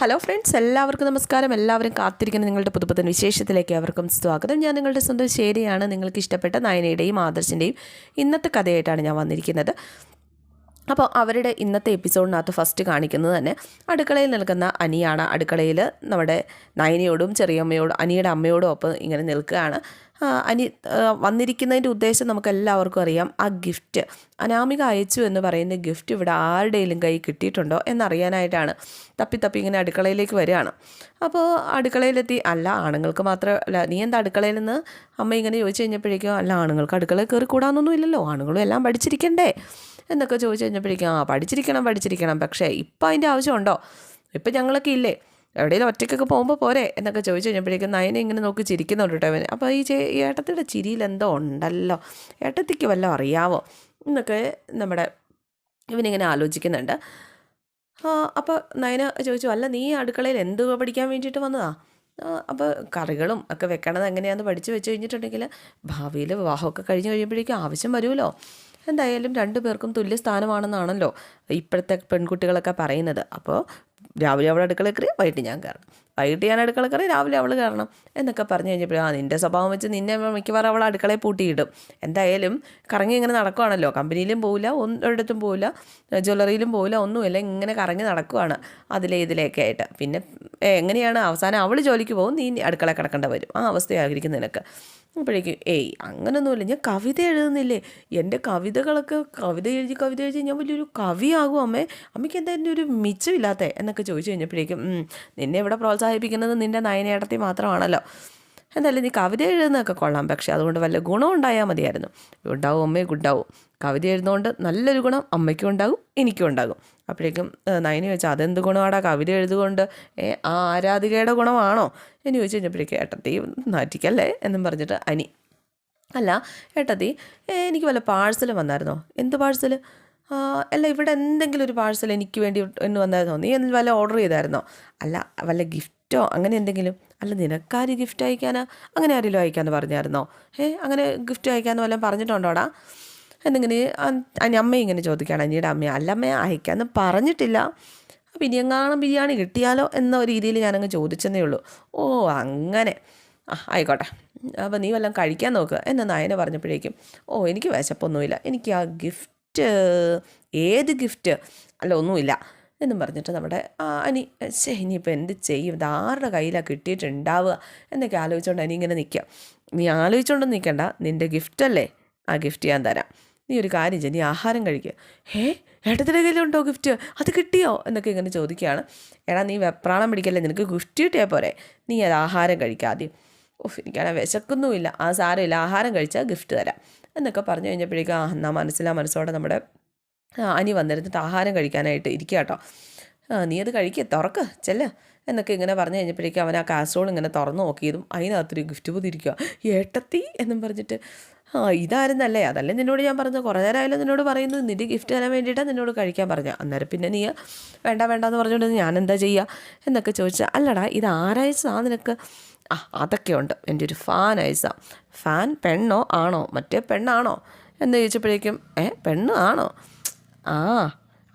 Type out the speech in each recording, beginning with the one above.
Hello friends എല്ലാവർക്കും നമസ്കാരം. എല്ലാവരും കാത്തിരിക്കുന്ന നിങ്ങളുടെ പുതുപുത്തൻ വിശേഷത്തിലേക്ക് അവർക്കും സ്വാഗതം. ഞാൻ നിങ്ങളുടെ സ്വന്തം ശരിയാണ്. നിങ്ങൾക്ക് ഇഷ്ടപ്പെട്ട നയനയുടെയും ആദർശിന്റെയും ഇന്നത്തെ കഥയായിട്ടാണ് ഞാൻ വന്നിരിക്കുന്നത്. അപ്പോൾ അവരുടെ ഇന്നത്തെ എപ്പിസോഡിനകത്ത് ഫസ്റ്റ് കാണിക്കുന്നത് തന്നെ അടുക്കളയിൽ നിൽക്കുന്ന അനിയാണ്. അടുക്കളയിൽ നമ്മുടെ നയനയോടും ചെറിയമ്മയോടും അനിയുടെ അമ്മയോടും ഒപ്പം ഇങ്ങനെ നിൽക്കുകയാണ്. അനി വന്നിരിക്കുന്നതിന്റെ ഉദ്ദേശം നമുക്ക് എല്ലാവർക്കും അറിയാം. ആ ഗിഫ്റ്റ് അനാമിക അയച്ചു എന്ന് പറയുന്ന ഗിഫ്റ്റ് ഇവിടെ ആരുടെയും കൈ കിട്ടിയിട്ടുണ്ടോ എന്നറിയാനായിട്ടാണ്. തപ്പി തപ്പി ഇങ്ങനെ അടുക്കളയിലേക്ക് വരികയാണ്. അപ്പോൾ അടുക്കളയിലെത്തി അല്ല ആണുങ്ങൾക്ക് മാത്രം അല്ല നീ എന്താ അടുക്കളയിൽ നിന്ന്? അമ്മ ഇങ്ങനെ ചോദിച്ചു കഴിഞ്ഞപ്പോഴേക്കും അല്ല ആണുങ്ങൾക്ക് അടുക്കളയിൽ കയറി കൂടാനൊന്നും ഇല്ലല്ലോ ആണുങ്ങളും എല്ലാം പഠിച്ചിരിക്കണ്ടേ? എന്നൊക്കെ ചോദിച്ചു കഴിഞ്ഞപ്പോഴേക്കും ആ പഠിച്ചിരിക്കണം പഠിച്ചിരിക്കണം. പക്ഷേ ഇപ്പം അതിന്റെ ആവശ്യമുണ്ടോ? ഇപ്പം ഞങ്ങളൊക്കെ ഇല്ലേ? എവിടെയെങ്കിലും ഒറ്റയ്ക്കൊക്കെ പോകുമ്പോൾ പോരെ എന്നൊക്കെ ചോദിച്ചു കഴിഞ്ഞപ്പോഴേക്കും നയനെ ഇങ്ങനെ നോക്കി ചിരിക്കുന്നുണ്ട് കേട്ടോ അവന്. അപ്പോൾ ഈ ചേ ഏട്ടത്തിയുടെ ചിരിയിൽ എന്തോ ഉണ്ടല്ലോ. ഏട്ടത്തിക്ക് വല്ലതും അറിയാവോ എന്നൊക്കെ നമ്മുടെ ഇവനിങ്ങനെ ആലോചിക്കുന്നുണ്ട്. അപ്പോൾ നയന ചോദിച്ചു അല്ല നീ അടുക്കളയിൽ എന്ത് പഠിക്കാൻ വേണ്ടിയിട്ട് വന്നതാ? അപ്പോൾ കറികളും ഒക്കെ വെക്കണത് എങ്ങനെയാണെന്ന് പഠിച്ചു വെച്ച് കഴിഞ്ഞിട്ടുണ്ടെങ്കിൽ ഭാവിയിൽ വിവാഹമൊക്കെ കഴിഞ്ഞ് കഴിയുമ്പോഴേക്കും ആവശ്യം വരുമല്ലോ. എന്തായാലും രണ്ടു പേർക്കും തുല്യ സ്ഥാനമാണെന്നാണല്ലോ ഇപ്പോഴത്തെ പെൺകുട്ടികളൊക്കെ പറയുന്നത്. അപ്പോൾ രാവിലെ അവിടെ അടുക്കള കയറി വൈകിട്ട് ഞാൻ കയറണം. വൈകിട്ട് ഞാൻ അടുക്കള കയറി രാവിലെ അവൾ കയറണം എന്നൊക്കെ പറഞ്ഞു കഴിഞ്ഞപ്പോൾ ആ നിന്റെ സ്വഭാവം വെച്ച് നിന്നെ മിക്കവാറും അവൾ അടുക്കളയിൽ പൂട്ടിയിടും. എന്തായാലും കറങ്ങി ഇങ്ങനെ നടക്കുവാണല്ലോ. കമ്പനിയിലും പോവില്ല ഒരിടത്തും പോവില്ല ജ്വല്ലറിയിലും പോവില്ല ഒന്നുമില്ല. ഇങ്ങനെ കറങ്ങി നടക്കുവാണ് അതിലെ ഇതിലേക്കെ ആയിട്ട്. പിന്നെ എങ്ങനെയാണ് അവസാനം അവൾ ജോലിക്ക് പോകും നീ അടുക്കള കിടക്കേണ്ട വരും. ആ അവസ്ഥയായിരിക്കും നിനക്ക്. അപ്പോഴേക്കും ഏയ് അങ്ങനൊന്നുമില്ല. ഞാൻ കവിത എഴുതുന്നില്ലേ? എന്റെ കവിതകളൊക്കെ കവിത എഴുതി കവിത എഴുതി ഞാൻ വലിയൊരു കവിയാകും അമ്മേ. അമ്മയ്ക്ക് എന്തായാലും ഒരു മിച്ചമില്ലാത്ത? എന്നൊക്കെ ചോദിച്ചു കഴിഞ്ഞപ്പോഴേക്കും "ഉം, നിന്നെ ഇവിടെ പ്രോത്സാഹിപ്പിക്കുന്നത് നിന്റെ നയനേടത്തി മാത്രമാണല്ലോ. എന്തായാലും നീ കവിത എഴുതുന്നതൊക്കെ കൊള്ളാം. പക്ഷേ അതുകൊണ്ട് വല്ല ഗുണം ഉണ്ടായാൽ മതിയായിരുന്നു. ഉണ്ടാവും അമ്മേ ഉണ്ടാവും കവിത എഴുതുന്നതുകൊണ്ട് നല്ലൊരു ഗുണം അമ്മയ്ക്കും ഉണ്ടാകും എനിക്കും ഉണ്ടാകും. അപ്പോഴേക്കും നയനി ചോദിച്ചാൽ അതെന്ത് ഗുണമാടാ? കവിത എഴുതുകൊണ്ട് ഏ ആ ആരാധികയുടെ ഗുണമാണോ? എന്ന് ചോദിച്ചു കഴിഞ്ഞപ്പോഴേക്കും ഏട്ടത്തി നാറ്റിക്കല്ലേ എന്നും പറഞ്ഞിട്ട് അനി. അല്ല ഏട്ടത്തി എനിക്ക് വല്ല പാഴ്സൽ വന്നായിരുന്നോ? എന്ത് പാഴ്സൽ അല്ല ഇവിടെ എന്തെങ്കിലും ഒരു പാഴ്സൽ എനിക്ക് വേണ്ടി എന്ന് വന്നായിരുന്നോ? നീ എന്തെങ്കിലും വല്ല ഓർഡർ ചെയ്തായിരുന്നോ? അല്ല വല്ല ഗിഫ്റ്റോ അങ്ങനെ എന്തെങ്കിലും? അല്ല നിനക്കാര് ഗിഫ്റ്റ് അയക്കാനാ? അങ്ങനെ ആരെങ്കിലും അയക്കാമെന്ന് പറഞ്ഞായിരുന്നോ? ഏ അങ്ങനെ ഗിഫ്റ്റ് അയക്കാമെന്ന് വല്ലതും പറഞ്ഞിട്ടുണ്ടോടാ? എന്നിങ്ങനെ അമ്മ ഇങ്ങനെ ചോദിക്കുകയാണ്. അനിയുടെ അല്ല അമ്മയെ അയക്കാമെന്ന് പറഞ്ഞിട്ടില്ല. അപ്പം ഇനി ബിരിയാണി കിട്ടിയാലോ എന്ന രീതിയിൽ ഞാനങ്ങ് ചോദിച്ചെന്നേ ഉള്ളൂ. ഓ അങ്ങനെ. ആ ആയിക്കോട്ടെ. അപ്പോൾ നീ വല്ലതും കഴിക്കാൻ നോക്കുക എന്ന നയന പറഞ്ഞപ്പോഴേക്കും ഓ എനിക്ക് വിശപ്പൊന്നുമില്ല. എനിക്ക് ആ ഗിഫ്റ്റ് ഏത് ഗിഫ്റ്റ്? അല്ല ഒന്നുമില്ല. എന്നും പറഞ്ഞിട്ട് നമ്മുടെ അനി ശേ ഇനിയിപ്പോൾ എന്ത് ചെയ്യും? ഇത് ആരുടെ കയ്യിലാണ് കിട്ടിയിട്ടുണ്ടാവുക? എന്നൊക്കെ ആലോചിച്ചുകൊണ്ട് അനി ഇങ്ങനെ നിൽക്കുക നീ ആലോചിച്ചുകൊണ്ട് നിൽക്കണ്ട നിന്റെ ഗിഫ്റ്റല്ലേ ആ ഗിഫ്റ്റ് ഞാൻ തരാം. നീ ഒരു കാര്യം ചെയ്യ. നീ ആഹാരം കഴിക്കുക ഹേ? ഏട്ടത്തിന്റെ കയ്യിലുണ്ടോ ഗിഫ്റ്റ് അത് കിട്ടിയോ? എന്നൊക്കെ ഇങ്ങനെ ചോദിക്കുകയാണ് എടാ നീ വെപ്രാളം പിടിക്കല്ലേ? നിനക്ക് ഗിഫ്റ്റ് കിട്ടിയാൽ പോരെ. നീ അത് ആഹാരം കഴിക്കുക ആദ്യം. ഓഹ് എനിക്കാണെ വിശക്കൊന്നുമില്ല. ആ സാരമില്ല. ആഹാരം കഴിച്ചാൽ ഗിഫ്റ്റ് തരാം. എന്നൊക്കെ പറഞ്ഞു കഴിഞ്ഞപ്പോഴേക്കും ആ എന്നാൽ മനസ്സിലാ മനസ്സോടെ നമ്മുടെ അനി വന്നിരുന്നിട്ട് ആഹാരം കഴിക്കാനായിട്ട് ഇരിക്കുക കേട്ടോ. നീ അത് കഴിക്കുക തുറക്ക് ചെല്ല. എന്നൊക്കെ ഇങ്ങനെ പറഞ്ഞു കഴിഞ്ഞപ്പോഴേക്കും അവൻ ആ കാസറോൾ ഇങ്ങനെ തുറന്നു നോക്കിയതും അതിനകത്തൊരു ഗിഫ്റ്റ് പൊതിരിക്കുക ഏട്ടത്തി എന്നും പറഞ്ഞിട്ട് ആ ഇതായിരുന്നല്ലേ? അതല്ലേ നിന്നോട് ഞാൻ പറഞ്ഞത്? കുറേ നേരമായാലും നിന്നോട് പറയുന്നത്. നിന്റെ ഗിഫ്റ്റ് തരാൻ വേണ്ടിയിട്ടാണ് നിന്നോട് കഴിക്കാൻ പറഞ്ഞത്. അന്നേരം പിന്നെ നീ വേണ്ട വേണ്ട എന്ന് പറഞ്ഞുകൊണ്ട് ഞാൻ എന്താ ചെയ്യുക എന്നൊക്കെ ചോദിച്ചാൽ അല്ലടാ ഇത് ആരായിച്ചതാണ് നിനക്ക്? ആ അതൊക്കെ ഉണ്ട്. എന്റെ ഒരു ഫാൻ അയസാ ഫാൻ പെണ്ണോ ആണോ? മറ്റേ പെണ്ണാണോ? എന്ന് ചോദിച്ചപ്പോഴേക്കും ഏ പെണ്ണ് ആണോ? ആ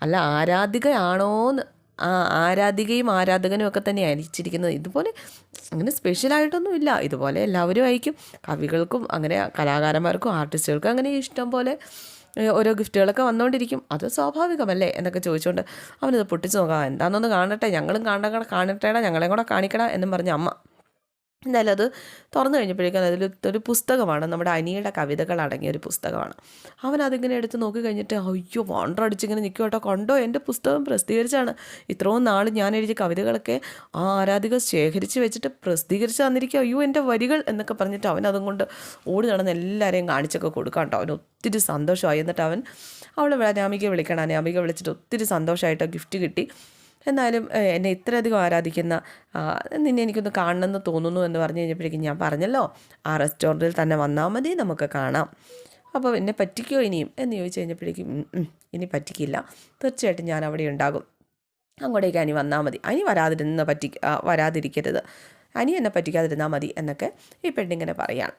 അല്ല ആരാധികയാണോന്ന്. ആ ആരാധികയും ആരാധകനും ഒക്കെ തന്നെ അയച്ചിരിക്കുന്നത് ഇതുപോലെ അങ്ങനെ സ്പെഷ്യലായിട്ടൊന്നും ഇല്ല ഇതുപോലെ എല്ലാവരും അയക്കും കവികൾക്കും അങ്ങനെ കലാകാരന്മാർക്കും ആർട്ടിസ്റ്റുകൾക്കും അങ്ങനെ ഇഷ്ടം പോലെ ഓരോ ഗിഫ്റ്റുകളൊക്കെ വന്നുകൊണ്ടിരിക്കും അത് സ്വാഭാവികമല്ലേ എന്നൊക്കെ ചോദിച്ചുകൊണ്ട് അവനത് പൊട്ടിച്ച് നോക്കാം. എന്താണെന്നൊന്ന് കാണട്ടെ. ഞങ്ങളും കാണണ്ട കാണട്ടേടാ. ഞങ്ങളെയും കൂടെ കാണിക്കടാ എന്നും പറഞ്ഞ അമ്മ എന്തായാലും അത് തുറന്നു കഴിഞ്ഞപ്പോഴേക്കും അതിൽ ഒരു പുസ്തകമാണ്. നമ്മുടെ അനിയുടെ കവിതകൾ അടങ്ങിയ ഒരു പുസ്തകമാണ്. അവൻ അതിങ്ങനെ എടുത്ത് നോക്കി കഴിഞ്ഞിട്ട് അയ്യോ വാണ്ടർ അടിച്ചിങ്ങനെ നിൽക്കും കേട്ടോ കണ്ടോ എന്റെ പുസ്തകം പ്രസിദ്ധീകരിച്ചാണ്. ഇത്രയും നാൾ ഞാൻ എഴുതിയ കവിതകളൊക്കെ ആ ആരാധിക ശേഖരിച്ച് വെച്ചിട്ട് പ്രസിദ്ധീകരിച്ച് തന്നിരിക്കുക അയ്യോ എന്റെ വരികൾ എന്നൊക്കെ പറഞ്ഞിട്ട് അവൻ അതും കൊണ്ട് ഓടി നടന്ന് എല്ലാവരെയും കാണിച്ചൊക്കെ കൊടുക്കാം കേട്ടോ അവന് ഒത്തിരി സന്തോഷമായി. എന്നിട്ട് അവൻ അവളെ അനാമികയെ വിളിക്കണം. അനാമിക വിളിച്ചിട്ട് ഒത്തിരി സന്തോഷമായിട്ട് ഗിഫ്റ്റ് കിട്ടി. എന്നാലും എന്നെ ഇത്രയധികം ആരാധിക്കുന്ന നിന്നെ എനിക്കൊന്ന് കാണണമെന്ന് തോന്നുന്നു എന്ന് പറഞ്ഞു കഴിഞ്ഞപ്പോഴേക്കും ഞാൻ പറഞ്ഞല്ലോ ആ റെസ്റ്റോറന്റിൽ തന്നെ വന്നാൽ മതി നമുക്ക് കാണാം. അപ്പോൾ എന്നെ പറ്റിക്കോ ഇനിയും? എന്ന് ചോദിച്ചു കഴിഞ്ഞപ്പോഴേക്കും "ഉം, ഉം, ഇനി പറ്റിക്കില്ല. തീർച്ചയായിട്ടും ഞാൻ അവിടെ ഉണ്ടാകും. അങ്ങോട്ടേക്ക് അനി വന്നാൽ മതി. അനി വരാതിരുന്ന പറ്റി വരാതിരിക്കരുത്. അനി എന്നെ പറ്റിക്കാതിരുന്നാൽ മതി എന്നൊക്കെ ഈ പെണ്ണിങ്ങനെ പറയാണ്.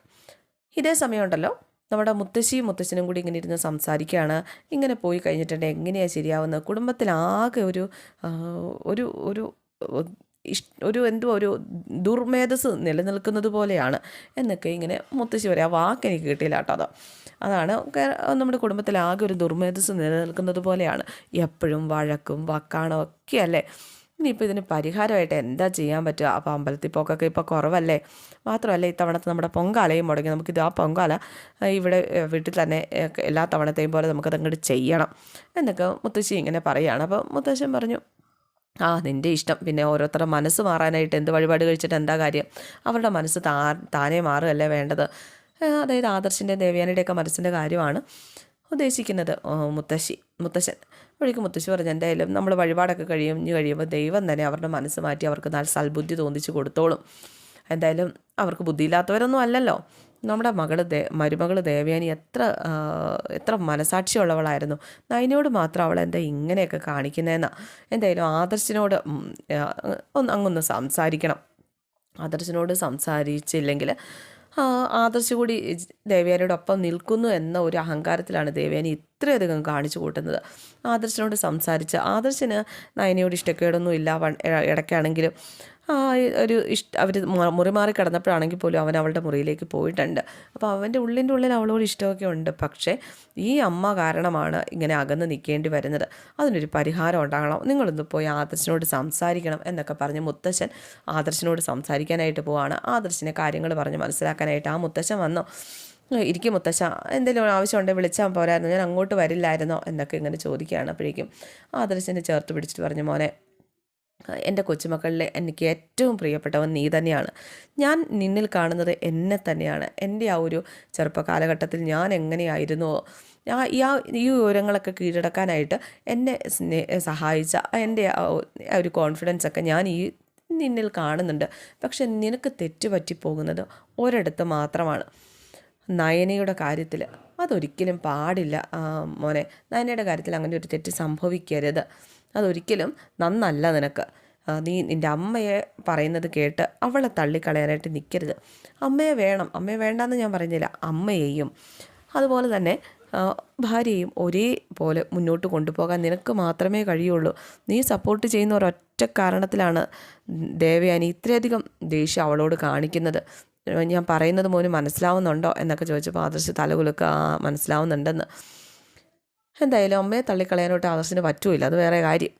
ഇതേ സമയമുണ്ടല്ലോ നമ്മുടെ മുത്തശ്ശിയും മുത്തശ്ശനും കൂടി ഇങ്ങനെ ഇരുന്ന് സംസാരിക്കുകയാണ്. ഇങ്ങനെ പോയി കഴിഞ്ഞിട്ടുണ്ടെങ്കിൽ എങ്ങനെയാണ് ശരിയാവുന്നത്? കുടുംബത്തിലാകെ ഒരു ഒരു ഒരു ഒരു എന്തോ ഒരു ദുർമേധസ് നിലനിൽക്കുന്നത് പോലെയാണ്. എന്നൊക്കെ ഇങ്ങനെ മുത്തശ്ശി പറയാം ആ വാക്ക് എനിക്ക് കിട്ടിയില്ല കേട്ടോ അത്. അതാണ് നമ്മുടെ കുടുംബത്തിൽ ആകെ ഒരു ദുർമേധസ് നിലനിൽക്കുന്നത് പോലെയാണ്. എപ്പോഴും വഴക്കും വക്കാണോ ഒക്കെ അല്ലേ? ഇനിയിപ്പോൾ ഇതിന് പരിഹാരമായിട്ട് എന്താ ചെയ്യാൻ പറ്റുക? അപ്പോൾ അമ്പലത്തിൽ പോക്കൊക്കെ ഇപ്പോൾ കുറവല്ലേ? മാത്രമല്ല ഇത്തവണത്തെ നമ്മുടെ പൊങ്കാലയും മുടങ്ങി. നമുക്കിത് ആ പൊങ്കാല ഇവിടെ വീട്ടിൽ തന്നെ എല്ലാ തവണത്തെയും പോലെ നമുക്കത് അങ്ങോട്ട് ചെയ്യണം. എന്നൊക്കെ മുത്തശ്ശി ഇങ്ങനെ പറയുകയാണ് അപ്പോൾ മുത്തശ്ശൻ പറഞ്ഞു ആ നിന്റെ ഇഷ്ടം. പിന്നെ ഓരോരുത്തരുടെ മനസ്സ് മാറാനായിട്ട് എന്ത് വഴിപാട് കഴിച്ചിട്ട് എന്താ കാര്യം? അവരുടെ മനസ്സ് താ താനേ മാറുകയല്ലേ വേണ്ടത്? അതായത് ആദർശിന്റെ ദേവയാനിയുടെയൊക്കെ മനസ്സിന്റെ കാര്യമാണ്. ഉദ്ദേശിക്കുന്നത്. മുത്തശ്ശി മുത്തശ്ശൻ. ഒഴിക്കും മുത്തശ്ശി പറഞ്ഞു എന്തായാലും നമ്മൾ വഴിപാടൊക്കെ കഴിഞ്ഞ് കഴിയുമ്പോൾ ദൈവം തന്നെ അവരുടെ മനസ്സ് മാറ്റി അവർക്ക് നല്ല സൽബുദ്ധി തോന്നിച്ച് കൊടുത്തോളും. എന്തായാലും അവർക്ക് ബുദ്ധിയില്ലാത്തവരൊന്നും അല്ലല്ലോ. നമ്മുടെ മകൾ ദേ മരുമകൾ ദേവയാനി എത്ര എത്ര മനസാക്ഷിയുള്ളവളായിരുന്നു. നയനോട് മാത്രം അവൾ എന്താ ഇങ്ങനെയൊക്കെ കാണിക്കുന്നതെന്നാ എന്തായാലും ആദർശിനോട് ഒന്ന് അങ്ങൊന്ന് സംസാരിക്കണം. ആദർശിനോട് സംസാരിച്ചില്ലെങ്കിൽ ആദർശ് കൂടി ദേവയാനിയോടൊപ്പം നിൽക്കുന്നു എന്ന ഒരു അഹങ്കാരത്തിലാണ് ദേവയാനി ഇത്രയധികം കാണിച്ചു കൂട്ടുന്നത്. ആദർശിനോട് സംസാരിച്ച് ആദർശിന് നയനയോട് ഇഷ്ടക്കേടൊന്നും ഇല്ല ഇടയ്ക്കാണെങ്കിലും ഒരു ഇഷ്ട അവർ മുറി മാറി കിടന്നപ്പോഴാണെങ്കിൽ പോലും അവൻ അവളുടെ മുറിയിലേക്ക് പോയിട്ടുണ്ട്. അപ്പോൾ അവന്റെ ഉള്ളിന്റെ ഉള്ളിൽ അവളോട് ഇഷ്ടമൊക്കെ ഉണ്ട്. പക്ഷേ ഈ അമ്മ കാരണമാണ് ഇങ്ങനെ അകന്ന് നിൽക്കേണ്ടി വരുന്നത്. അതിനൊരു പരിഹാരം ഉണ്ടാകണം. നിങ്ങളൊന്ന് പോയി ആദർശനോട് സംസാരിക്കണം എന്നൊക്കെ പറഞ്ഞ് മുത്തശ്ശൻ ആദർശിനോട് സംസാരിക്കാനായിട്ട് പോവാണ്. ആദർശിനെ കാര്യങ്ങൾ പറഞ്ഞ് മനസ്സിലാക്കാനായിട്ട് ആ മുത്തശ്ശൻ വന്നു. ഇരിക്കും മുത്തശ്ശ. എന്തെങ്കിലും ആവശ്യമുണ്ടെങ്കിൽ വിളിച്ചാൽ പോരായിരുന്നു. ഞാൻ അങ്ങോട്ട് വരില്ലായിരുന്നോ? എന്നൊക്കെ ഇങ്ങനെ ചോദിക്കുകയാണ് അപ്പോഴേക്കും. ആദർശനെ ചേർത്ത് പിടിച്ചിട്ട് പറഞ്ഞു മോനെ എന്റെ കൊച്ചുമക്കളിലെ എനിക്ക് ഏറ്റവും പ്രിയപ്പെട്ടവൻ നീ തന്നെയാണ്. ഞാൻ നിന്നിൽ കാണുന്നത് എന്നെ തന്നെയാണ്. എന്റെ ആ ഒരു ചെറുപ്പ കാലഘട്ടത്തിൽ ഞാൻ എങ്ങനെയായിരുന്നുവോ ആ ഈ ആ ഈ വിവരങ്ങളൊക്കെ കീഴടക്കാനായിട്ട് എന്നെ സ്നേ സഹായിച്ച എന്റെ ആ ഒരു കോൺഫിഡൻസ് ഒക്കെ ഞാൻ ഈ നിന്നിൽ കാണുന്നുണ്ട്. പക്ഷെ നിനക്ക് തെറ്റ് തെറ്റുപറ്റിപ്പോകുന്നത് ഒരിടത്ത് മാത്രമാണ്. നയനയുടെ കാര്യത്തിൽ അതൊരിക്കലും പാടില്ല. മോനെ നയനയുടെ കാര്യത്തിൽ അങ്ങനെ ഒരു തെറ്റ് സംഭവിക്കരുത്. അതൊരിക്കലും നന്നല്ല നിനക്ക്. നീ നിന്റെ അമ്മയെ പറയുന്നത് കേട്ട് അവളെ തള്ളിക്കളയാനായിട്ട് നിൽക്കരുത് അമ്മയെ വേണം. അമ്മയെ വേണ്ടാന്ന് ഞാൻ പറയുന്നില്ല അമ്മയെയും അതുപോലെ തന്നെ ഭാര്യയും ഒരേപോലെ മുന്നോട്ട് കൊണ്ടുപോകാൻ നിനക്ക് മാത്രമേ കഴിയുള്ളൂ. നീ സപ്പോർട്ട് ചെയ്യുന്ന ഒരൊറ്റ കാരണത്തിലാണ് ദേവയാനി ഇത്രയധികം ദേഷ്യം അവളോട് കാണിക്കുന്നത്. ഞാൻ പറയുന്നത് മോന് മനസ്സിലാവുന്നുണ്ടോ എന്നൊക്കെ ചോദിച്ചപ്പോൾ ആദർശ് തലകുലുക്ക് മനസ്സിലാവുന്നുണ്ടെന്ന്. എന്തായാലും അമ്മയെ തള്ളിക്കളയാനോട്ട് ആദർശിന് പറ്റൂല അത് വേറെ കാര്യം.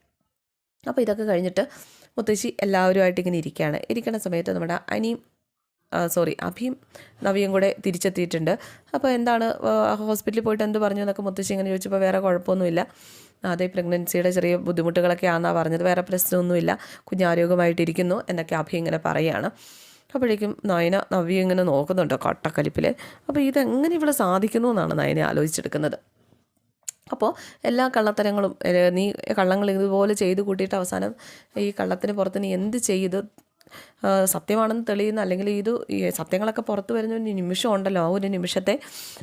അപ്പോൾ ഇതൊക്കെ കഴിഞ്ഞിട്ട് മുത്തശ്ശി എല്ലാവരുമായിട്ട് ഇങ്ങനെ ഇരിക്കുകയാണ്. ഇരിക്കുന്ന സമയത്ത് നമ്മുടെ അനിയും സോറി അഭിയും നവിയും കൂടെ തിരിച്ചെത്തിയിട്ടുണ്ട്. അപ്പോൾ എന്താണ് ഹോസ്പിറ്റലിൽ പോയിട്ട് എന്ത് പറഞ്ഞു എന്നൊക്കെ മുത്തശ്ശി ഇങ്ങനെ ചോദിച്ചപ്പോൾ വേറെ കുഴപ്പമൊന്നുമില്ല. അതേ പ്രഗ്നൻസിയുടെ ചെറിയ ബുദ്ധിമുട്ടുകളൊക്കെ ആണെന്നാണ് പറഞ്ഞത്. വേറെ പ്രശ്നമൊന്നുമില്ല. കുഞ്ഞാരോഗ്യമായിട്ടിരിക്കുന്നു എന്നൊക്കെ അഭി ഇങ്ങനെ പറയുകയാണ് അപ്പോഴേക്കും നയന നവ്യ ഇങ്ങനെ നോക്കുന്നുണ്ട് കട്ടക്കലിപ്പിൽ അപ്പോൾ ഇതെങ്ങനെ ഇവിടെ സാധിക്കുന്നു എന്നാണ് നയനെ ആലോചിച്ചെടുക്കുന്നത്. അപ്പോൾ എല്ലാ കള്ളത്തരങ്ങളും നീ കള്ളങ്ങൾ ഇതുപോലെ ചെയ്ത് കൂട്ടിയിട്ട് അവസാനം ഈ കള്ളത്തിന് പുറത്ത് നീ എന്ത് ചെയ്ത്? സത്യമാണെന്ന് തെളിയുന്ന അല്ലെങ്കിൽ ഇത് സത്യങ്ങളൊക്കെ പുറത്ത് വരുന്ന ഒരു നിമിഷം ഉണ്ടല്ലോ. ആ ഒരു നിമിഷത്തെ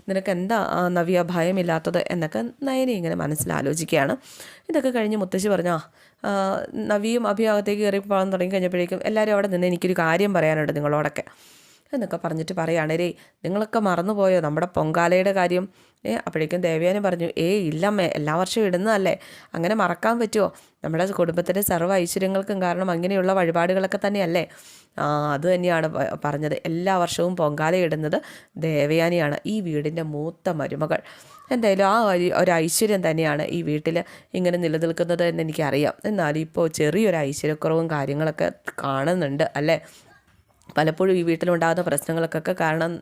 നിനക്ക് എന്താ നവ്യ ഭയമില്ലാത്തത് എന്നൊക്കെ നയനെ ഇങ്ങനെ മനസ്സിലാലോചിക്കുകയാണ്. ഇതൊക്കെ കഴിഞ്ഞ് മുത്തശ്ശി പറഞ്ഞാ നവിയും അഭിയാകത്തേക്ക് കയറി പോകാൻ തുടങ്ങി കഴിഞ്ഞപ്പോഴേക്കും എല്ലാവരും അവിടെ നിന്ന് എനിക്കൊരു കാര്യം പറയാനുണ്ട് നിങ്ങളോടൊക്കെ. എന്നൊക്കെ പറഞ്ഞിട്ട് പറയുകയാണ് രേ നിങ്ങളൊക്കെ മറന്നുപോയോ? നമ്മുടെ പൊങ്കാലയുടെ കാര്യം. ഏ അപ്പോഴേക്കും ദേവയാനി പറഞ്ഞു ഏ ഇല്ലമ്മേ എല്ലാ വർഷവും ഇടുന്നതല്ലേ. അങ്ങനെ മറക്കാൻ പറ്റുമോ? നമ്മുടെ കുടുംബത്തിന്റെ സർവ ഐശ്വര്യങ്ങൾക്കും കാരണം അങ്ങനെയുള്ള വഴിപാടുകളൊക്കെ തന്നെയല്ലേ. ആ അത് തന്നെയാണ് പറഞ്ഞത്. എല്ലാ വർഷവും പൊങ്കാല ഇടുന്നത് ദേവയാനിയാണ് ഈ വീടിന്റെ മൂത്ത മരുമകൾ. എന്തായാലും ആ ഒരു ഒരു ഐശ്വര്യം തന്നെയാണ് ഈ വീട്ടിൽ ഇങ്ങനെ നിലനിൽക്കുന്നത് എന്ന് എനിക്കറിയാം. എന്നാലും ഇപ്പോൾ ചെറിയൊരു ഐശ്വര്യക്കുറവും കാര്യങ്ങളൊക്കെ കാണുന്നുണ്ട് അല്ലേ? പലപ്പോഴും ഈ വീട്ടിലുണ്ടാകുന്ന പ്രശ്നങ്ങൾക്കൊക്കെ കാരണം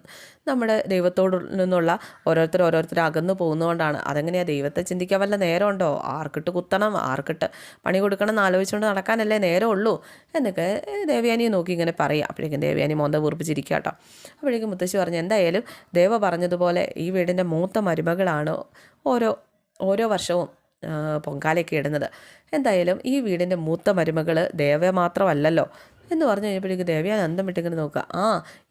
നമ്മുടെ ദൈവത്തോട് നിന്നുള്ള ഓരോരുത്തർ ഓരോരുത്തർ അകന്നു പോകുന്നതുകൊണ്ടാണ്. അതെങ്ങനെയാണ് ദൈവത്തെ ചിന്തിക്കാൻ വല്ല നേരമുണ്ടോ? ആർക്കിട്ട് കുത്തണം ആർക്കിട്ട് പണി കൊടുക്കണം എന്ന് ആലോചിച്ചുകൊണ്ട് നടക്കാനല്ലേ നേരമുള്ളൂ എന്നൊക്കെ ദേവയാനിയെ നോക്കി ഇങ്ങനെ പറയാം അപ്പോഴേക്കും ദേവയാനി മോന്ത വീർപ്പിച്ചിരിക്കുക കേട്ടോ. അപ്പോഴേക്കും മുത്തശ്ശി പറഞ്ഞു എന്തായാലും ദേവ പറഞ്ഞതുപോലെ ഈ വീടിന്റെ മൂത്ത മരുമകളാണ് ഓരോ ഓരോ വർഷവും പൊങ്കാലയൊക്കെ ഇടുന്നത്. എന്തായാലും ഈ വീടിന്റെ മൂത്ത മരുമകൾ ദേവ മാത്രമല്ലല്ലോ. എന്ന് പറഞ്ഞു കഴിഞ്ഞപ്പോഴേക്ക് ദേവയാനി അന്തം വിട്ടിങ്ങനെ നോക്കുക. ആ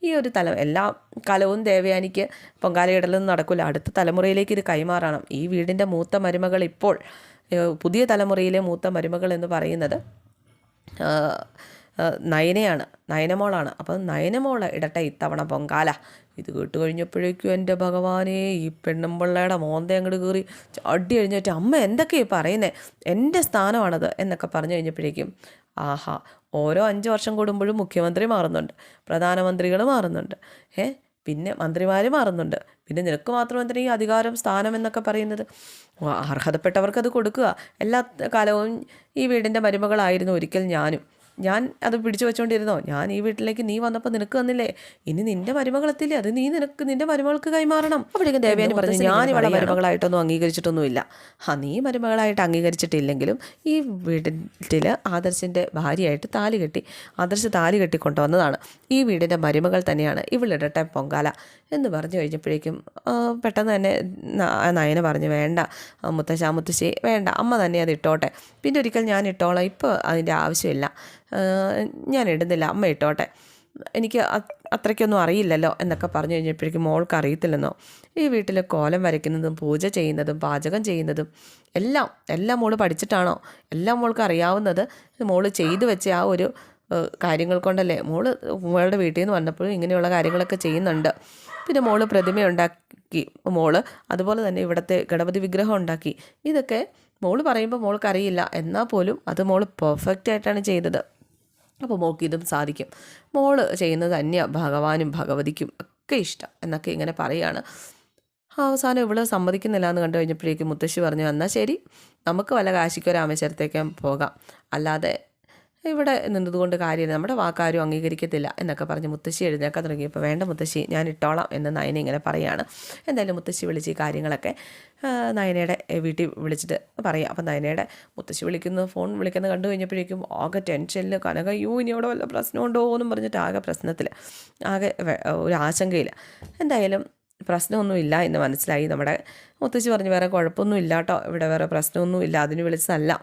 ഈ ഒരു തല എല്ലാ കലവും ദേവയാനിക്ക് പൊങ്കാലയിടലൊന്നും നടക്കില്ല അടുത്ത തലമുറയിലേക്ക് ഇത് കൈമാറണം. ഈ വീടിന്റെ മൂത്ത മരുമകൾ ഇപ്പോൾ പുതിയ തലമുറയിലെ മൂത്ത മരുമകൾ എന്ന് പറയുന്നത് നയനയാണ് നയനമോളാണ്. അപ്പം നയനമോൾ ഇടട്ടെ ഇത്തവണ പൊങ്കാല. ഇത് കേട്ട് കഴിഞ്ഞപ്പോഴേക്കും എന്റെ ഭഗവാനെ ഈ പെണ്ണുമ്പിള്ളയുടെ മോന്ത അങ്ങോട്ട് കയറി ചാടി കഴിഞ്ഞിട്ട് അമ്മ എന്തൊക്കെയാണ് പറയുന്നത് എന്റെ സ്ഥാനമാണത് എന്നൊക്കെ പറഞ്ഞു കഴിഞ്ഞപ്പോഴേക്കും ആഹാ ഓരോ അഞ്ച് വർഷം കൂടുമ്പോഴും മുഖ്യമന്ത്രി മാറുന്നുണ്ട് പ്രധാനമന്ത്രികൾ മാറുന്നുണ്ട് ഏ പിന്നെ മന്ത്രിമാർ മാറുന്നുണ്ട് പിന്നെ നിനക്ക് മാത്രം എന്തിനാ ഈ അധികാരം സ്ഥാനം എന്നൊക്കെ പറയുന്നത്? അർഹതപ്പെട്ടവർക്കത് അർഹതപ്പെട്ടവർക്ക് അത് കൊടുക്കുക. എല്ലാ കാലവും ഈ വീടിന്റെ മരുമകളായിരുന്നു ഒരിക്കൽ ഞാനും. ഞാൻ അത് പിടിച്ചു വെച്ചുകൊണ്ടിരുന്നോ ഞാൻ ഈ വീട്ടിലേക്ക് നീ വന്നപ്പോൾ നിനക്ക് വന്നില്ലേ ഇനി നിന്റെ മരുമകളെത്തില്ലേ? അത് നീ നിനക്ക് നിന്റെ മരുമകൾക്ക് കൈമാറണം. അപ്പോഴേക്കും ദേവയാനി പറഞ്ഞു ഞാൻ ഇവിടെ മരുമകളായിട്ടൊന്നും അംഗീകരിച്ചിട്ടൊന്നുമില്ല. ആ നീ മരുമകളായിട്ട് അംഗീകരിച്ചിട്ടില്ലെങ്കിലും ഈ വീട്ടിൽ ആദർശിന്റെ ഭാര്യയായിട്ട് താലി കെട്ടി ആദർശ് താലി കെട്ടി കൊണ്ടുവന്നതാണ് ഈ വീടിന്റെ മരുമകൾ തന്നെയാണ് ഇവളിടട്ടെ പൊങ്കാല എന്ന് പറഞ്ഞു കഴിഞ്ഞപ്പോഴേക്കും പെട്ടെന്ന് തന്നെ നയന പറഞ്ഞു വേണ്ട മുത്തശ്ശാ മുത്തശ്ശ വേണ്ട അമ്മ തന്നെ അത് ഇട്ടോട്ടെ. പിന്നെ ഒരിക്കൽ ഞാൻ ഇട്ടോളാം. ഇപ്പോൾ അതിന്റെ ആവശ്യമില്ല. ഞാൻ ഇടുന്നില്ല. അമ്മ ഇട്ടോട്ടെ. എനിക്ക് അത്രയ്ക്കൊന്നും അറിയില്ലല്ലോ എന്നൊക്കെ പറഞ്ഞു കഴിഞ്ഞപ്പോഴേക്കും മോൾക്ക് അറിയത്തില്ലെന്നോ. ഈ വീട്ടിൽ കോലം വരയ്ക്കുന്നതും പൂജ ചെയ്യുന്നതും പാചകം ചെയ്യുന്നതും എല്ലാം എല്ലാം മോൾ പഠിച്ചിട്ടാണോ? എല്ലാം മോൾക്ക് അറിയാവുന്നത് മോൾ ചെയ്തു വെച്ച ആ ഒരു കാര്യങ്ങൾ കൊണ്ടല്ലേ? മോൾ മോളുടെ വീട്ടിൽ നിന്ന് വന്നപ്പോഴും ഇങ്ങനെയുള്ള കാര്യങ്ങളൊക്കെ ചെയ്യുന്നുണ്ട്. പിന്നെ മോൾ പ്രതിമ ഉണ്ടാക്കി മോൾ അതുപോലെ തന്നെ ഇവിടുത്തെ ഗണപതി വിഗ്രഹം ഉണ്ടാക്കി. ഇതൊക്കെ മോൾ പറയുമ്പോൾ മോൾക്ക് അറിയില്ല. എന്നാൽ പോലും അത് മോൾ പെർഫെക്റ്റ് ആയിട്ടാണ് ചെയ്തത്. അപ്പോൾ മോൾക്ക് ഇതും സാധിക്കും. മോൾ ചെയ്യുന്നത് തന്നെയാണ് ഭഗവാനും ഭഗവതിക്കും ഒക്കെ ഇഷ്ടം എന്നൊക്കെ ഇങ്ങനെ പറയുകയാണ് അവസാനം ഇവൾ സമ്മതിക്കുന്നില്ല എന്ന് കണ്ടു കഴിഞ്ഞപ്പോഴേക്കും മുത്തശ്ശി പറഞ്ഞു എന്നാൽ ശരി നമുക്ക് വല്ല കാശിക്കോ രാമേശ്വരത്തേക്കും പോകാം. അല്ലാതെ ഇവിടെ നിന്നതുകൊണ്ട് കാര്യമില്ല. നമ്മുടെ വാക്കാരും അംഗീകരിക്കത്തില്ല എന്നൊക്കെ പറഞ്ഞ് മുത്തശ്ശി എഴുന്നേക്കാൻ തുടങ്ങിയപ്പോൾ വേണ്ട മുത്തശ്ശി ഞാൻ ഇട്ടോളാം എന്ന് നയന ഇങ്ങനെ പറയാണ്. എന്തായാലും മുത്തശ്ശി വിളിച്ച് ഈ കാര്യങ്ങളൊക്കെ നയനയുടെ വീട്ടിൽ വിളിച്ചിട്ട് പറയാം. അപ്പം നയനയുടെ മുത്തശ്ശി വിളിക്കുന്ന ഫോൺ വിളിക്കുന്നത് കണ്ടു കഴിഞ്ഞപ്പോഴേക്കും ആകെ ടെൻഷനിൽ കനക യൂ ഇനി അവിടെ വല്ല പ്രശ്നമുണ്ടോ എന്നും പറഞ്ഞിട്ട് ആകെ പ്രശ്നത്തിൽ ആകെ ഒരു ആശങ്കയില്ല എന്തായാലും പ്രശ്നമൊന്നുമില്ല എന്ന് മനസ്സിലായി. നമ്മുടെ മുത്തശ്ശി പറഞ്ഞു വേറെ കുഴപ്പമൊന്നും ഇല്ല കേട്ടോ ഇവിടെ വേറെ പ്രശ്നമൊന്നും ഇല്ല അതിന് വിളിച്ചതല്ല.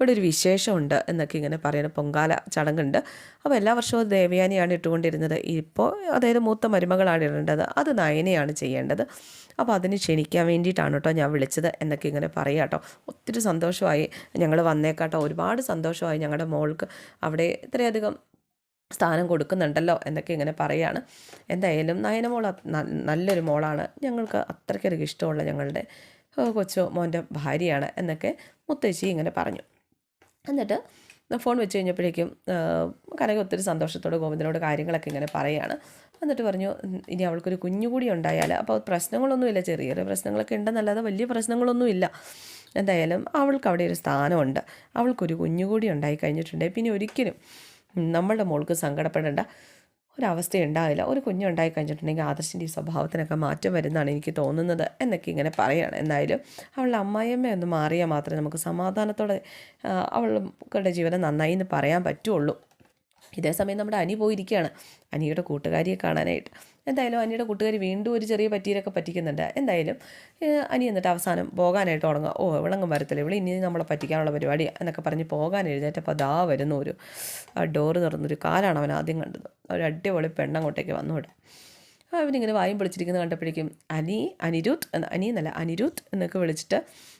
ഇവിടെ ഒരു വിശേഷമുണ്ട് എന്നൊക്കെ ഇങ്ങനെ പറയുന്ന പൊങ്കാല ചടങ്ങുണ്ട്. അപ്പോൾ എല്ലാ വർഷവും ദേവയാനിയാണ് ഇട്ടുകൊണ്ടിരുന്നത്. ഇപ്പോൾ അതായത് മൂത്ത മരുമകളാണ് ഇടേണ്ടത്. അത് നയനയാണ് ചെയ്യേണ്ടത്. അപ്പോൾ അതിന് ക്ഷണിക്കാൻ വേണ്ടിയിട്ടാണ് കേട്ടോ ഞാൻ വിളിച്ചത് എന്നൊക്കെ ഇങ്ങനെ പറയുക കേട്ടോ. ഒത്തിരി സന്തോഷമായി ഞങ്ങൾ വന്നേക്കാട്ടോ ഒരുപാട് സന്തോഷമായി ഞങ്ങളുടെ മോൾക്ക് അവിടെ ഇത്രയധികം സ്ഥാനം കൊടുക്കുന്നുണ്ടല്ലോ എന്നൊക്കെ ഇങ്ങനെ പറയാണ്. എന്തായാലും നയന മോൾ നല്ലൊരു മോളാണ്. ഞങ്ങൾക്ക് അത്രയ്ക്കൊരു ഇഷ്ടമുള്ള ഞങ്ങളുടെ കൊച്ചു മോന്റെ ഭാര്യയാണ് എന്നൊക്കെ മുത്തശ്ശി ഇങ്ങനെ പറഞ്ഞു. എന്നിട്ട് ഫോൺ വെച്ച് കഴിഞ്ഞപ്പോഴേക്കും കനക ഒത്തിരി സന്തോഷത്തോടെ ഗോവിന്ദനോട് കാര്യങ്ങളൊക്കെ ഇങ്ങനെ പറയുകയാണ് എന്നിട്ട് പറഞ്ഞു ഇനി അവൾക്കൊരു കുഞ്ഞു കൂടി ഉണ്ടായാൽ അപ്പോൾ പ്രശ്നങ്ങളൊന്നുമില്ല ചെറിയ ചെറിയ പ്രശ്നങ്ങളൊക്കെ ഉണ്ടെന്നല്ലാതെ വലിയ പ്രശ്നങ്ങളൊന്നുമില്ല. എന്തായാലും അവൾക്ക് അവിടെ ഒരു സ്ഥാനമുണ്ട്. അവൾക്കൊരു കുഞ്ഞു കൂടി ഉണ്ടായി കഴിഞ്ഞിട്ടുണ്ടെങ്കിൽ പിന്നെ ഒരിക്കലും നമ്മളുടെ മോൾക്ക് സങ്കടപ്പെടേണ്ട. ഒരവസ്ഥ ഉണ്ടാവില്ല ഒരു കുഞ്ഞുണ്ടായി കഴിഞ്ഞിട്ടുണ്ടെങ്കിൽ ആദർശിന്റെ ഈ സ്വഭാവത്തിനൊക്കെ മാറ്റം വരുന്നതാണ് എനിക്ക് തോന്നുന്നത് എന്നൊക്കെ ഇങ്ങനെ പറയുകയാണ് എന്തായാലും അവളുടെ അമ്മായിയമ്മ ഒന്ന് മാറിയാൽ മാത്രമേ നമുക്ക് സമാധാനത്തോടെ അവളുടെ ജീവിതം നന്നായി എന്ന് പറയാൻ പറ്റുള്ളൂ. ഇതേ സമയം നമ്മുടെ അനി പോയിരിക്കുകയാണ്. അനിയുടെ കൂട്ടുകാരിയെ കാണാനായിട്ട്. എന്തായാലും അനിയുടെ കൂട്ടുകാരി വീണ്ടും ഒരു ചെറിയ പറ്റീരൊക്കെ പറ്റിക്കുന്നുണ്ട്. എന്തായാലും അനി എന്നിട്ട് അവസാനം പോകാനായിട്ട് തുടങ്ങുക. ഓ ഇവളങ്ങും വരത്തില്ല. ഇവിടെ ഇനി നമ്മളെ പറ്റിക്കാനുള്ള പരിപാടി എന്നൊക്കെ പറഞ്ഞ് പോകാൻ എഴുന്നേറ്റപ്പോൾ അതാ വരുന്ന ഒരു ഡോറ് തുറന്നൊരു കാലാണ് അവൻ ആദ്യം കണ്ടത്. ഒരു അടിപൊളി പെണ്ണങ്ങോട്ടേക്ക് വന്നു ഇവിടെ. അവനിങ്ങനെ വായും പൊളിച്ചിരിക്കുന്നത് കണ്ടപ്പോഴേക്കും അനി അനിരുദ്ധ് എന്ന് അനി എന്നല്ല അനിരുദ്ധ് എന്നൊക്കെ വിളിച്ചിട്ട്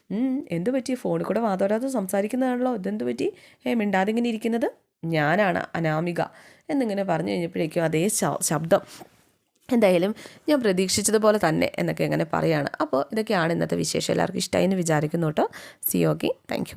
"ഉം, എന്ത് പറ്റി? ഫോണിൽ കൂടെ വാതോരാതെ സംസാരിക്കുന്നതാണല്ലോ. ഇതെന്ത് പറ്റി? ഏ മിണ്ടാതെ ഇങ്ങനെ ഇരിക്കുന്നത്? ഞാനാണ് അനാമിക എന്നിങ്ങനെ പറഞ്ഞു കഴിഞ്ഞപ്പോഴേക്കും അതേ ശബ്ദം. എന്തായാലും ഞാൻ പ്രതീക്ഷിച്ചതുപോലെ തന്നെ എന്നൊക്കെ ഇങ്ങനെ പറയാണ്. അപ്പോൾ ഇതൊക്കെയാണ് ഇന്നത്തെ വിശേഷം. എല്ലാവർക്കും ഇഷ്ടമായി എന്ന് വിചാരിക്കുന്നു കേട്ടോ. C okay thank